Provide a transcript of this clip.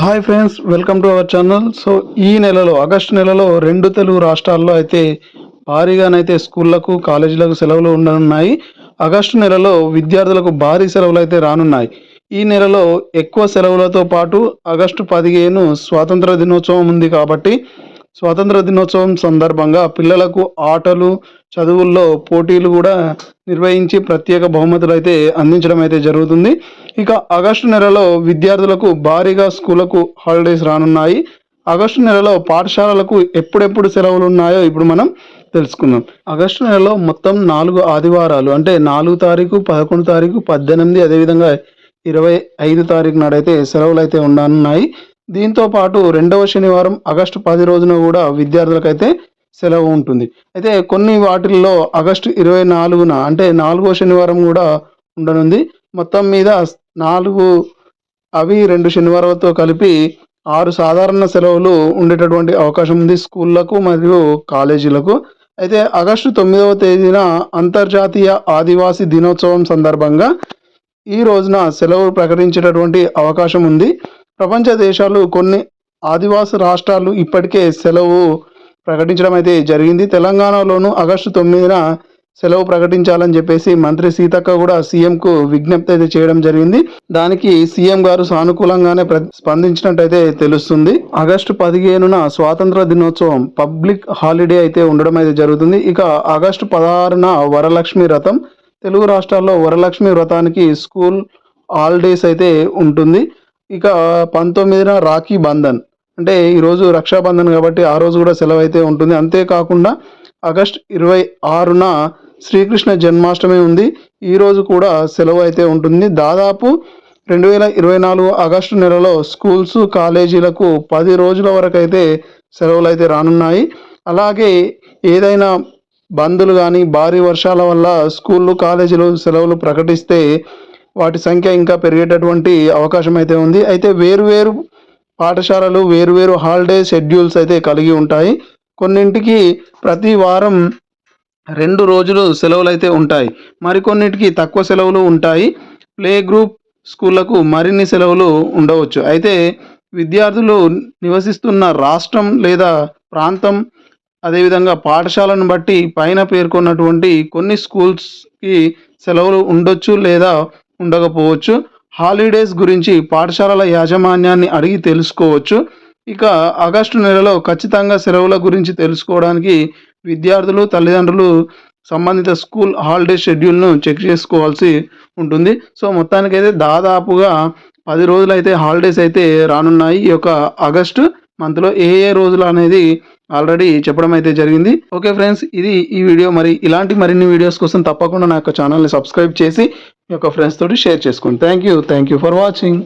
Hi friends welcome to our channel. So ఈ నెలలో August నెలలో రెండు తెలుగు రాష్ట్రాల్లో అయితే భారీగానైతే స్కూళ్ళకు కాలేజీలకు సెలవులు ఉండనున్నాయి. ఆగస్టు నెలలో విద్యార్థులకు భారీ సెలవులు అయితే రానున్నాయి. ఈ నెలలో ఎక్కువ సెలవులతో పాటు ఆగస్టు పదిహేను స్వాతంత్ర దినోత్సవం ఉంది కాబట్టి స్వాతంత్ర దినోత్సవం సందర్భంగా పిల్లలకు ఆటలు చదువుల్లో పోటీలు కూడా నిర్వహించి ప్రత్యేక బహుమతులు అయితే అందించడం అయితే జరుగుతుంది. ఇక ఆగస్టు నెలలో విద్యార్థులకు భారీగా స్కూళ్ళకు హాలిడేస్ రానున్నాయి. ఆగస్టు నెలలో పాఠశాలలకు ఎప్పుడెప్పుడు సెలవులు ఉన్నాయో ఇప్పుడు మనం తెలుసుకుందాం. ఆగస్టు నెలలో మొత్తం నాలుగు ఆదివారాలు అంటే నాలుగు తారీఖు పదకొండు తారీఖు పద్దెనిమిది అదేవిధంగా ఇరవై ఐదు తారీఖు నాడైతే సెలవులు అయితే ఉండనున్నాయి. దీంతో పాటు రెండవ శనివారం ఆగస్టు పది రోజున కూడా విద్యార్థులకైతే సెలవు ఉంటుంది. అయితే కొన్ని వాటిల్లో ఆగస్టు ఇరవై నాలుగున అంటే నాలుగో శనివారం కూడా ఉండనుంది. మొత్తం మీద నాలుగు అవి రెండు శనివారాలతో కలిపి ఆరు సాధారణ సెలవులు ఉండేటటువంటి అవకాశం ఉంది స్కూళ్ళకు మరియు కాలేజీలకు. అయితే ఆగస్టు తొమ్మిదవ తేదీన అంతర్జాతీయ ఆదివాసీ దినోత్సవం సందర్భంగా ఈ రోజున సెలవు ప్రకటించేటటువంటి అవకాశం ఉంది. ప్రపంచ దేశాలు కొన్ని ఆదివాసి రాష్ట్రాలు ఇప్పటికే సెలవు ప్రకటించడం అయితే జరిగింది. తెలంగాణలోనూ ఆగస్టు తొమ్మిదిన సెలవు ప్రకటించాలని చెప్పేసి మంత్రి సీతక్క కూడా సీఎంకు విజ్ఞప్తి అయితే చేయడం జరిగింది. దానికి సీఎం గారు సానుకూలంగానే ప్ర స్పందించినట్టయితే తెలుస్తుంది. ఆగస్టు పదిహేనున స్వాతంత్ర దినోత్సవం పబ్లిక్ హాలిడే అయితే ఉండడం అయితే జరుగుతుంది. ఇక ఆగస్టు పదహారున వరలక్ష్మి వ్రతం తెలుగు రాష్ట్రాల్లో వరలక్ష్మి వ్రతానికి స్కూల్ హాలిడేస్ అయితే ఉంటుంది. ఇక పంతొమ్మిదిన రాఖీ బంధన్. అంటే ఈరోజు రక్షాబంధన్ కాబట్టి ఆ రోజు కూడా సెలవు అయితే ఉంటుంది. అంతేకాకుండా ఆగస్ట్ ఇరవై ఆరున శ్రీకృష్ణ జన్మాష్టమి ఉంది. ఈరోజు కూడా సెలవు అయితే ఉంటుంది. దాదాపు రెండు వేల ఇరవై నాలుగు ఆగస్టు నెలలో స్కూల్స్ కాలేజీలకు పది రోజుల వరకు అయితే సెలవులు అయితే రానున్నాయి. అలాగే ఏదైనా బందులు కానీ భారీ వర్షాల వల్ల స్కూళ్ళు కాలేజీలు సెలవులు ప్రకటిస్తే వాటి సంఖ్య ఇంకా పెరిగేటటువంటి అవకాశం అయితే ఉంది. అయితే వేరువేరు పాఠశాలలు వేరువేరు హాలిడే షెడ్యూల్స్ అయితే కలిగి ఉంటాయి. కొన్నింటికి ప్రతి వారం రెండు రోజులు సెలవులు అయితే ఉంటాయి. మరికొన్నిటికి తక్కువ సెలవులు ఉంటాయి. ప్లే గ్రూప్ స్కూళ్ళకు మరిన్ని సెలవులు ఉండవచ్చు. అయితే విద్యార్థులు నివసిస్తున్న రాష్ట్రం లేదా ప్రాంతం అదేవిధంగా పాఠశాలను బట్టి పైన పేర్కొన్నటువంటి కొన్ని స్కూల్స్కి సెలవులు ఉండొచ్చు లేదా ఉండకపోవచ్చు. హాలిడేస్ గురించి పాఠశాలల యాజమాన్యాన్ని అడిగి తెలుసుకోవచ్చు. ఇక ఆగస్టు నెలలో ఖచ్చితంగా సెలవుల గురించి తెలుసుకోవడానికి విద్యార్థులు తల్లిదండ్రులు సంబంధిత స్కూల్ హాలిడే షెడ్యూల్ను చెక్ చేసుకోవాల్సి ఉంటుంది. సో మొత్తానికైతే దాదాపుగా పది రోజులు అయితే హాలిడేస్ అయితే రానున్నాయి. ఈ యొక్క ఆగస్టు మంత్లో ఏ ఏ రోజులు అనేది ఆల్రెడీ చెప్పడం అయితే జరిగింది. ఓకే ఫ్రెండ్స్ ఇది ఈ వీడియో. మరి ఇలాంటి మరిన్ని వీడియోస్ కోసం తప్పకుండా నా యొక్క ఛానల్ని సబ్స్క్రైబ్ చేసి మీ యొక్క ఫ్రెండ్స్ తోటి షేర్ చేసుకోండి thank you thank you for watching